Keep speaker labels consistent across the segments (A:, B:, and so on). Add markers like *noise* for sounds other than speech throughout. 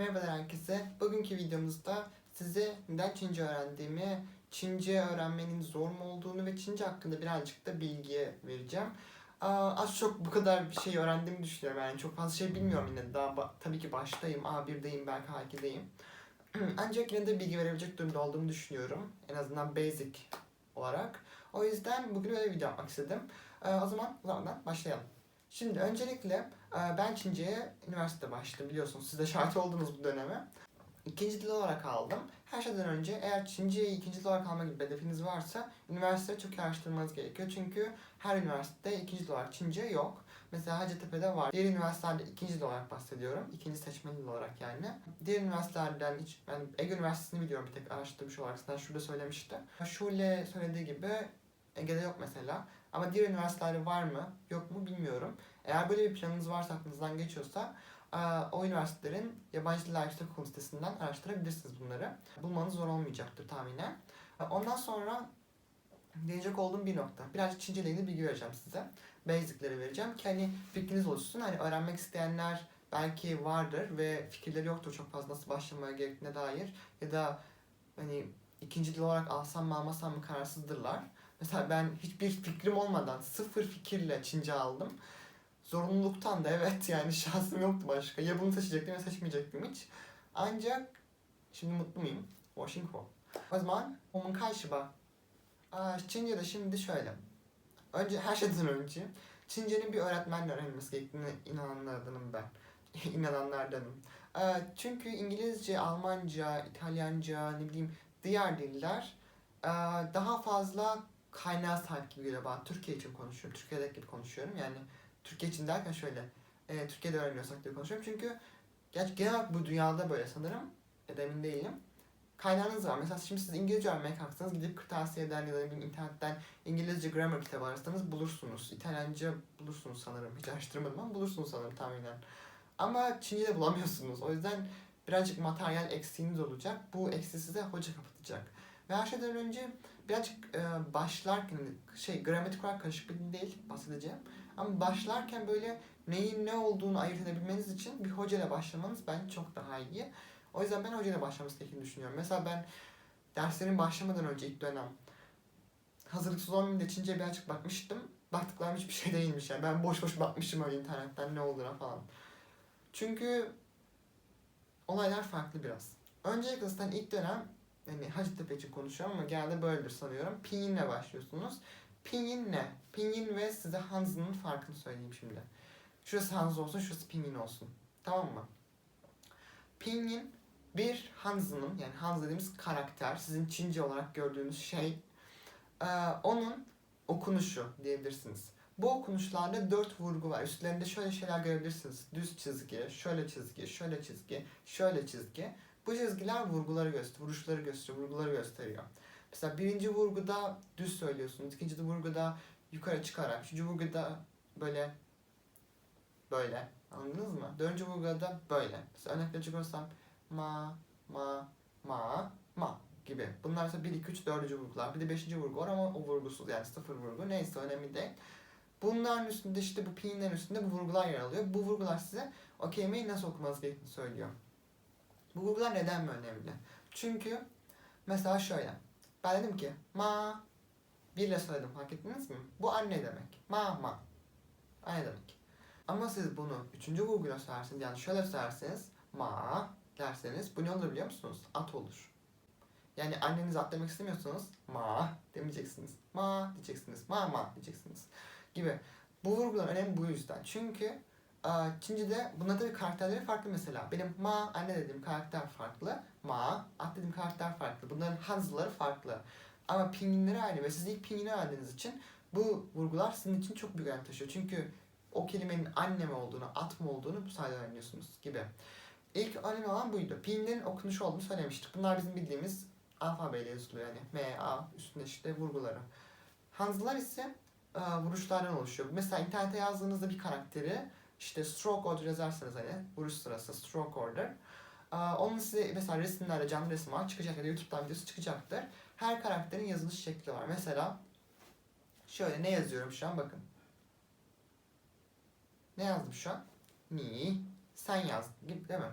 A: Merhabalar herkese. Bugünkü videomuzda size neden Çince öğrendiğimi, Çince öğrenmenin zor mu olduğunu ve Çince hakkında birazcık da bilgi vereceğim. Aa, az çok bu kadar bir şey öğrendiğimi düşünüyorum yani çok fazla şey bilmiyorum yine daha tabii ki baştayım A1'deyim belki A2'deyim. *clears throat* Ancak yine de bilgi verebilecek durumda olduğumu düşünüyorum. En azından basic olarak. O yüzden bugün öyle bir video yapmak istedim. Ee, o zaman o zaman başlayalım. Şimdi öncelikle e, ben Çince'ye üniversitede başladım biliyorsunuz. Siz de şahit oldunuz bu döneme. İkinci dil olarak aldım. Her şeyden önce eğer Çince'yi ikinci dil olarak alma gibi hedefiniz varsa üniversiteyi çok iyi araştırmanız gerekiyor. Çünkü her üniversitede ikinci dil olarak Çince yok. Mesela Hacettepe'de var. Diğer üniversitelerde ikinci dil olarak bahsediyorum. İkinci seçmeli dil olarak yani. Diğer üniversitelerden hiç, ben Ege Üniversitesi'ni biliyorum bir tek araştırmış olarak. Zaten şurada söylemişti. Şule söylediği gibi Ege'de yok mesela. Ama diğer üniversitelerde var mı yok mu bilmiyorum. Eğer böyle bir planınız varsa aklınızdan geçiyorsa o üniversitelerin yabancı diller yüksek okulu sitesinden araştırabilirsiniz bunları. Bulmanız zor olmayacaktır tahminen. Ondan sonra değinecek olduğum bir nokta. Birazcık Çince ile ilgili bilgi vereceğim size. Basic'leri vereceğim ki hani fikriniz oluşsun. Hani öğrenmek isteyenler belki vardır ve fikirleri yoktur çok fazla nasıl başlamaya gerektiğine dair. Ya da hani ikinci dil olarak alsam mı almasam mı kararsızdırlar. Mesela ben hiçbir fikrim olmadan sıfır fikirle Çince aldım. Zorunluluktan da evet yani şansım yoktu başka. Ya bunu seçecektim ya seçmeyecektim hiç. Ancak şimdi mutlu muyum? Washington. O zaman onun karşıba. Çince'de şimdi şöyle. Önce her şeyden önce Çince'nin bir öğretmenle öğrenilmesi gerektiğine inananlardanım ben. *laughs* inananlardanım. Çünkü İngilizce, Almanca, İtalyanca, ne bileyim diğer diller daha fazla kaynağa sahip gibi geliyor bana. Türkiye için konuşuyorum. Türkiye'deki gibi konuşuyorum. Yani Türkiye için derken şöyle. E, Türkiye'de öğreniyorsak diye konuşuyorum. Çünkü gerçi genel olarak bu dünyada böyle sanırım. Da emin değilim. Kaynağınız var. Mesela şimdi siz İngilizce öğrenmeye kalksanız gidip kırtasiyeden ya da bileyim internetten İngilizce grammar kitabı ararsanız bulursunuz. İtalyanca bulursunuz sanırım. Hiç araştırmadım ama bulursunuz sanırım tahminen. Ama Çince'de bulamıyorsunuz. O yüzden birazcık materyal eksiğiniz olacak. Bu eksiği size hoca kapatacak. Ve her şeyden önce birazcık e, başlarken şey gramatik olarak karışık bir dil değil bahsedeceğim. Ama başlarken böyle neyin ne olduğunu ayırt edebilmeniz için bir hocayla başlamanız bence çok daha iyi. O yüzden ben hocayla başlaması gerektiğini düşünüyorum. Mesela ben derslerin başlamadan önce ilk dönem hazırlıksız olmayayım da Çince'ye birazcık bakmıştım. Baktıklarım hiçbir şey değilmiş yani. Ben boş boş bakmışım öyle internetten ne olduğuna falan. Çünkü olaylar farklı biraz. Öncelikle zaten ilk dönem yani Hacettepe için konuşuyorum ama genelde böyledir sanıyorum. Pinyinle başlıyorsunuz. Pinyin ne? Pinyin ve size Hanzi'nin farkını söyleyeyim şimdi. Şurası Hanzi olsun, şurası Pinyin olsun. Tamam mı? Pinyin bir Hanzi'nin yani Hanzi dediğimiz karakter, sizin Çince olarak gördüğünüz şey, eee, onun okunuşu diyebilirsiniz. Bu okunuşlarda dört vurgu var. Üstlerinde şöyle şeyler görebilirsiniz. Düz çizgi, şöyle çizgi, şöyle çizgi, şöyle çizgi. Bu çizgiler vurguları gösteriyor, vuruşları gösteriyor, vurguları gösteriyor. Mesela birinci vurguda düz söylüyorsunuz, ikinci vurguda yukarı çıkarak, üçüncü vurguda böyle böyle. Anladınız mı? Dördüncü vurguda da böyle. Mesela örnek verecek olursam ma, ma, ma, ma gibi. Bunlar mesela 1, 2, 3, 4. vurgular. Bir de 5. vurgu var ama o vurgusuz yani sıfır vurgu. Neyse önemli değil. Bunların üstünde işte bu pinlerin üstünde bu vurgular yer alıyor. Bu vurgular size o kelimeyi nasıl okumanız gerektiğini söylüyor. Bu vurgular neden mi önemli? Çünkü mesela şöyle. Ben dedim ki ma birle söyledim fark ettiniz mi? Bu anne demek. Ma ma. Anne demek. Ama siz bunu üçüncü vurguyla söylerseniz yani şöyle söylerseniz ma derseniz bu ne olur biliyor musunuz? At olur. Yani anneniz at demek istemiyorsanız ma demeyeceksiniz. Ma diyeceksiniz. Ma ma diyeceksiniz. Gibi. Bu vurgular önemli bu yüzden. Çünkü Çince'de bunların tabii karakterleri farklı mesela. Benim ma anne dediğim karakter farklı. Ma at dediğim karakter farklı. Bunların hanzıları farklı. Ama pinginleri aynı ve siz ilk pingini öğrendiğiniz için bu vurgular sizin için çok büyük önem taşıyor. Çünkü o kelimenin anne mi olduğunu, at mı olduğunu bu sayede öğreniyorsunuz gibi. İlk önemli olan buydu. Pinginlerin okunuşu olduğunu söylemiştik. Bunlar bizim bildiğimiz alfabeyle yazılıyor yani. M, A üstünde işte vurguları. Hanzılar ise e, vuruşlardan oluşuyor. Mesela internete yazdığınızda bir karakteri işte stroke order yazarsanız hani vuruş sırası stroke order. Aa, Onun size mesela resimlerde canlı resim var çıkacak ya da YouTube'dan videosu çıkacaktır. Her karakterin yazılış şekli var. Mesela şöyle ne yazıyorum şu an bakın. Ne yazdım şu an? Ni, sen yazdın gibi değil mi?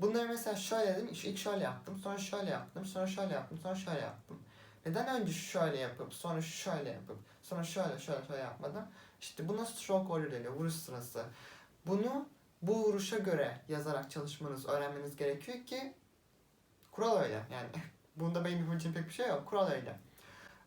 A: Bunları mesela şöyle dedim, ilk şöyle yaptım, sonra şöyle yaptım, sonra şöyle yaptım, sonra şöyle yaptım. Neden önce şöyle yapıp, sonra şöyle yapıp, sonra şöyle şöyle şöyle yapmadım? İşte buna stroke order deniyor, vuruş sırası. Bunu bu vuruşa göre yazarak çalışmanız, öğrenmeniz gerekiyor ki kural öyle yani. *laughs* Bunda benim yapabileceğim pek bir şey yok, kural öyle.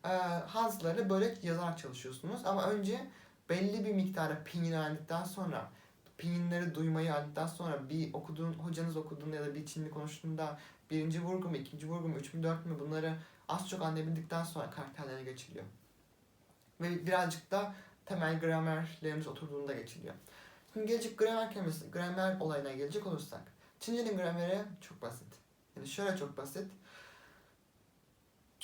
A: Ee, hazları böyle yazarak çalışıyorsunuz ama önce belli bir miktara pinin öğrendikten sonra pinleri duymayı öğrendikten sonra bir okuduğun, hocanız okuduğunda ya da bir Çinli konuştuğunda birinci vurgu mu, ikinci vurgu mu, üç mü, dört mü bunları az çok anlayabildikten sonra karakterlere geçiliyor. Ve birazcık da temel gramerlerimiz oturduğunda geçiliyor. Şimdi gelecek gramer kelimesi, gramer olayına gelecek olursak. Çince'nin grameri çok basit. Yani şöyle çok basit.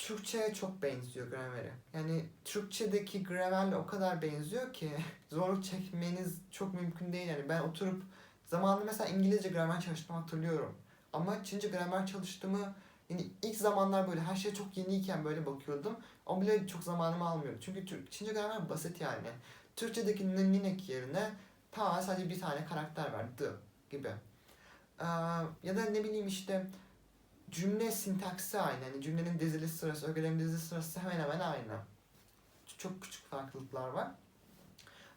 A: Türkçe'ye çok benziyor grameri. Yani Türkçedeki gramerle o kadar benziyor ki *laughs* zorluk çekmeniz çok mümkün değil. Yani ben oturup zamanında mesela İngilizce gramer çalıştığımı hatırlıyorum. Ama Çince gramer çalıştığımı yani ilk zamanlar böyle her şey çok yeniyken böyle bakıyordum. O bile çok zamanımı almıyordu. Çünkü Türk, Çince gramer basit yani. Türkçedeki ninek yerine tamamen sadece bir tane karakter var. The gibi. Ee, ya da ne bileyim işte cümle sintaksi aynı. Yani cümlenin dizili sırası, ögelerin dizili sırası hemen hemen aynı. Çok küçük farklılıklar var.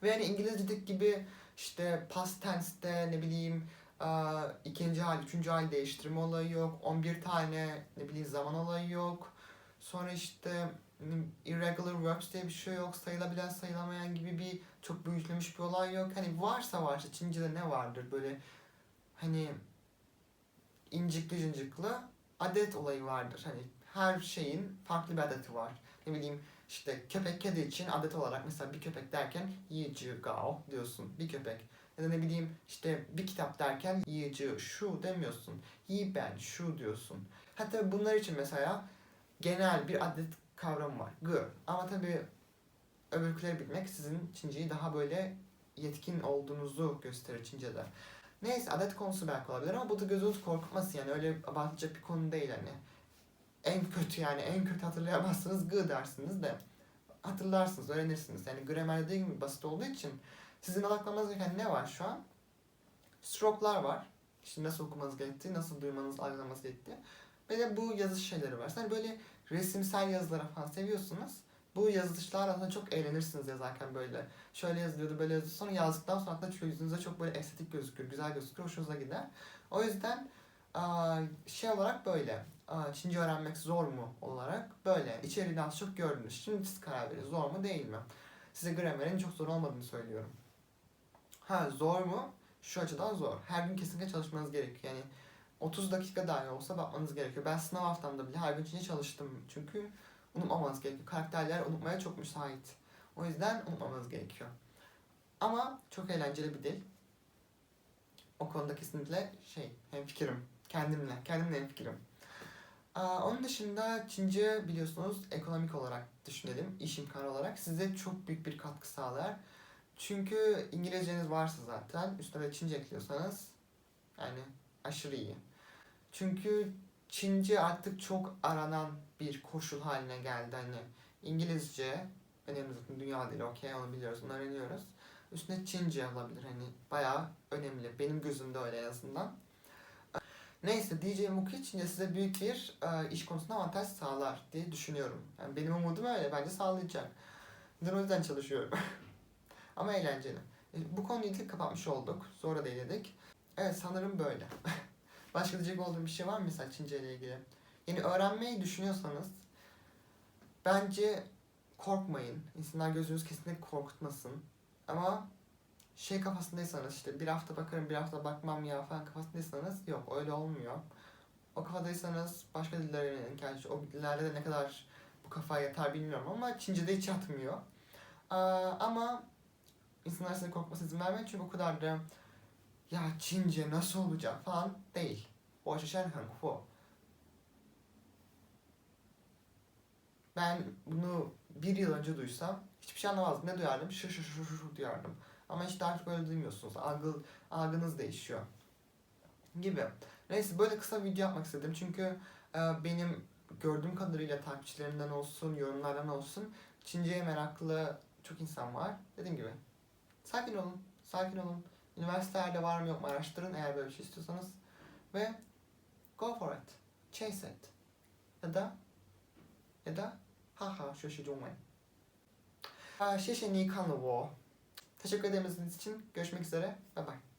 A: Ve yani İngilizce'deki gibi işte past tense'te ne bileyim ikinci hal, üçüncü hal değiştirme olayı yok. 11 tane ne bileyim zaman olayı yok. Sonra işte irregular verbs diye bir şey yok. Sayılabilen sayılamayan gibi bir çok büyütülmüş bir olay yok. Hani varsa varsa Çince'de ne vardır böyle hani incikli cincikli adet olayı vardır. Hani her şeyin farklı bir adeti var. Ne bileyim işte köpek kedi için adet olarak mesela bir köpek derken yiyici gao diyorsun. Bir köpek. Ya da ne bileyim işte bir kitap derken yiyici şu demiyorsun. Yi ben şu diyorsun. Hatta bunlar için mesela genel bir adet kavramı var. G. Ama tabii öbürküleri bilmek sizin Çince'yi daha böyle yetkin olduğunuzu gösterir Çince'de. Neyse adet konusu belki olabilir ama bu da gözünüz korkutmasın yani öyle abartacak bir konu değil hani. En kötü yani en kötü hatırlayamazsınız gı dersiniz de hatırlarsınız öğrenirsiniz. Yani gramer dediğim gibi basit olduğu için sizin odaklanmanız gereken ne var şu an? Stroke'lar var. İşte nasıl okumanız gerektiği, nasıl duymanız, algılamanız gerektiği. Ve de bu yazış şeyleri var. Hani böyle resimsel yazılara falan seviyorsunuz. Bu yazışlar aslında çok eğlenirsiniz yazarken böyle. Şöyle yazılıyordu, böyle yazıyordu. Sonra yazdıktan sonra aslında yüzünüze çok böyle estetik gözükür, güzel gözükür, hoşunuza gider. O yüzden şey olarak böyle. Çince öğrenmek zor mu olarak böyle. İçeriğini çok gördünüz. Şimdi siz karar verin. Zor mu değil mi? Size gramerin çok zor olmadığını söylüyorum. Ha zor mu? Şu açıdan zor. Her gün kesinlikle çalışmanız gerekiyor. Yani 30 dakika dahi olsa bakmanız gerekiyor. Ben sınav haftamda bile her gün Çince çalıştım. Çünkü unutmamanız gerekiyor. Karakterler unutmaya çok müsait. O yüzden unutmamanız gerekiyor. Ama çok eğlenceli bir dil. O konuda kesinlikle şey, hemfikirim. Kendimle, kendimle hemfikirim. Aa, onun dışında Çince biliyorsunuz ekonomik olarak düşünelim, iş imkanı olarak size çok büyük bir katkı sağlar. Çünkü İngilizceniz varsa zaten, üstüne de Çince ekliyorsanız yani aşırı iyi. Çünkü Çince artık çok aranan bir koşul haline geldi. Hani İngilizce, önemli zaten dünya dili okey onu biliyoruz, onu öğreniyoruz. Üstüne Çince olabilir hani bayağı önemli. Benim gözümde öyle en azından. Neyse DJ Muki Çince size büyük bir e, iş konusunda avantaj sağlar diye düşünüyorum. Yani benim umudum öyle. Bence sağlayacak. Ben o yüzden çalışıyorum. *laughs* Ama eğlenceli. E, bu konuyu ilk kapatmış olduk. Sonra da. Evet sanırım böyle. *laughs* Başka diyecek olduğum bir şey var mı mesela Çince ile ilgili? Yani öğrenmeyi düşünüyorsanız bence korkmayın. İnsanlar gözünüz kesinlikle korkutmasın. Ama şey kafasındaysanız işte bir hafta bakarım bir hafta bakmam ya falan kafasındaysanız yok öyle olmuyor. O kafadaysanız başka diller öğrenin. Gerçi o dillerde de ne kadar bu kafaya yatar bilmiyorum ama Çince'de hiç yatmıyor. Aa, ama insanlar size korkmasına izin vermeyin çünkü o kadar da ya Çince nasıl olacak falan değil. O şişen hanfu. Ben bunu bir yıl önce duysam hiçbir şey anlamazdım. Ne duyardım? Şu şu şu şu, duyardım. Ama işte artık öyle duymuyorsunuz. Algı, algınız değişiyor. Gibi. Neyse böyle kısa bir video yapmak istedim. Çünkü e, benim gördüğüm kadarıyla takipçilerimden olsun, yorumlardan olsun Çince'ye meraklı çok insan var. Dediğim gibi sakin olun, sakin olun. Üniversitelerde var mı yok mu araştırın eğer böyle bir şey istiyorsanız. Ve go for it. Chase it. Ya da ya da haha şu şey cumhurbaşkanı. Şişe Nikanlı Teşekkür ederim izlediğiniz için. Görüşmek üzere. Bye bye.